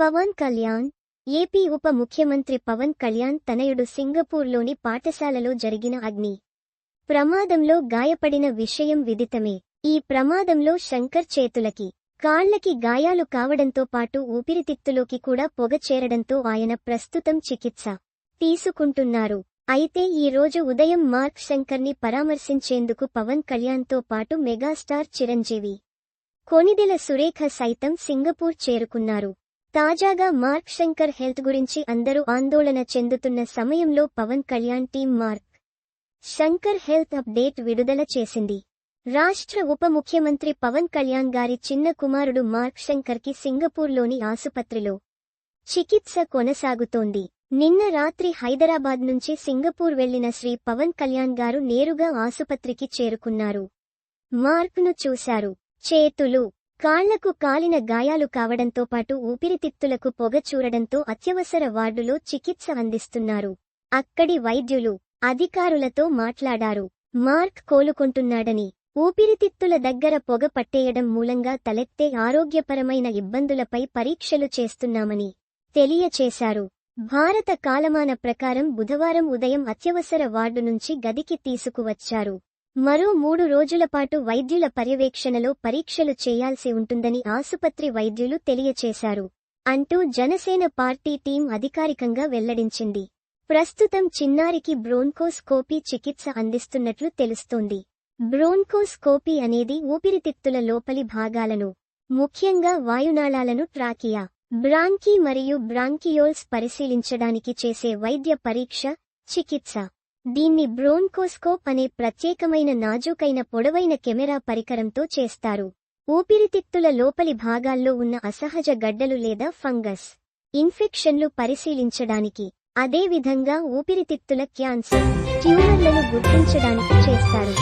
Pawan Kalyan AP ఉప ముఖ్యమంత్రి పవన్ కళ్యాణ్ తనయుడు సింగపూర్లోని పాఠశాలలో జరిగిన అగ్ని ప్రమాదంలో గాయపడిన విషయం విదితమే. ఈ ప్రమాదంలో శంకర్ చేతులకి కాళ్ళకి గాయాలు కావడంతో పాటు ఊపిరితిత్తులోకి కూడా పొగ చేరడంతో ఆయన ప్రస్తుతం చికిత్స తీసుకుంటున్నారు. అయితే ఈ రోజు ఉదయం మార్క్ శంకర్ని పరామర్శించేందుకు పవన్ కళ్యాణ్తో పాటు మెగాస్టార్ చిరంజీవి కొనిదెల సురేఖ సైతం సింగపూర్ చేరుకున్నారు. తాజాగా మార్క్ శంకర్ హెల్త్ గురించి అందరూ ఆందోళన చెందుతున్న సమయంలో Pawan Kalyan team Mark Shankar health update విడుదల చేసింది. రాష్ట్ర ఉప ముఖ్యమంత్రి పవన్ కళ్యాణ్ గారి చిన్న కుమారుడు మార్క్ శంకర్కి సింగపూర్లోని ఆసుపత్రిలో చికిత్స కొనసాగుతోంది. నిన్న రాత్రి హైదరాబాద్ నుంచి సింగపూర్ వెళ్ళిన శ్రీ పవన్ కళ్యాణ్ గారు నేరుగా ఆసుపత్రికి చేరుకున్నారు. మార్క్ను చూశారు. చేతులు కాళ్ళకు కాలిన గాయాలు కావడంతో పాటు ఊపిరితిత్తులకు పొగ చూరడంతో అత్యవసర వార్డులో చికిత్స అందిస్తున్నారు. అక్కడి వైద్యులు అధికారులతో మాట్లాడారు. మార్క్ కోలుకుంటున్నాడని ఊపిరితిత్తుల దగ్గర పొగ పట్టేయడం మూలంగా తలెత్తే ఆరోగ్యపరమైన ఇబ్బందులపై పరీక్షలు చేస్తున్నామని తెలియచేశారు. భారత కాలమాన ప్రకారం బుధవారం ఉదయం అత్యవసర వార్డు నుంచి గదికి తీసుకువచ్చారు. మరో మూడు రోజుల పాటు వైద్యుల పర్యవేక్షణలో పరీక్షలు చేయాల్సి ఉంటుందని ఆసుపత్రి వైద్యులు తెలియచేశారు. అంటూ జనసేన పార్టీ టీం అధికారికంగా వెల్లడించింది. ప్రస్తుతం చిన్నారికి బ్రోన్కోస్కోపీ చికిత్స అందిస్తున్నట్లు తెలుస్తోంది. బ్రోన్కోస్కోపీ అనేది ఊపిరితిత్తుల లోపలి భాగాలను ముఖ్యంగా వాయునాళాలను ట్రాకియా బ్రాంకీ మరియు బ్రాంకియోల్స్ పరిశీలించడానికి చేసే వైద్య పరీక్ష చికిత్స. దీన్ని బ్రోన్కోస్కోప్ అనే ప్రత్యేకమైన నాజూకైన పొడవైన కెమెరా పరికరంతో చేస్తారు. ఊపిరితిత్తుల లోపలి భాగాల్లో ఉన్న అసహజ గడ్డలు లేదా ఫంగస్ ఇన్ఫెక్షన్లు పరిశీలించడానికి అదేవిధంగా ఊపిరితిత్తుల క్యాన్సర్ ట్యూమర్లను గుర్తించడానికి చేస్తారు.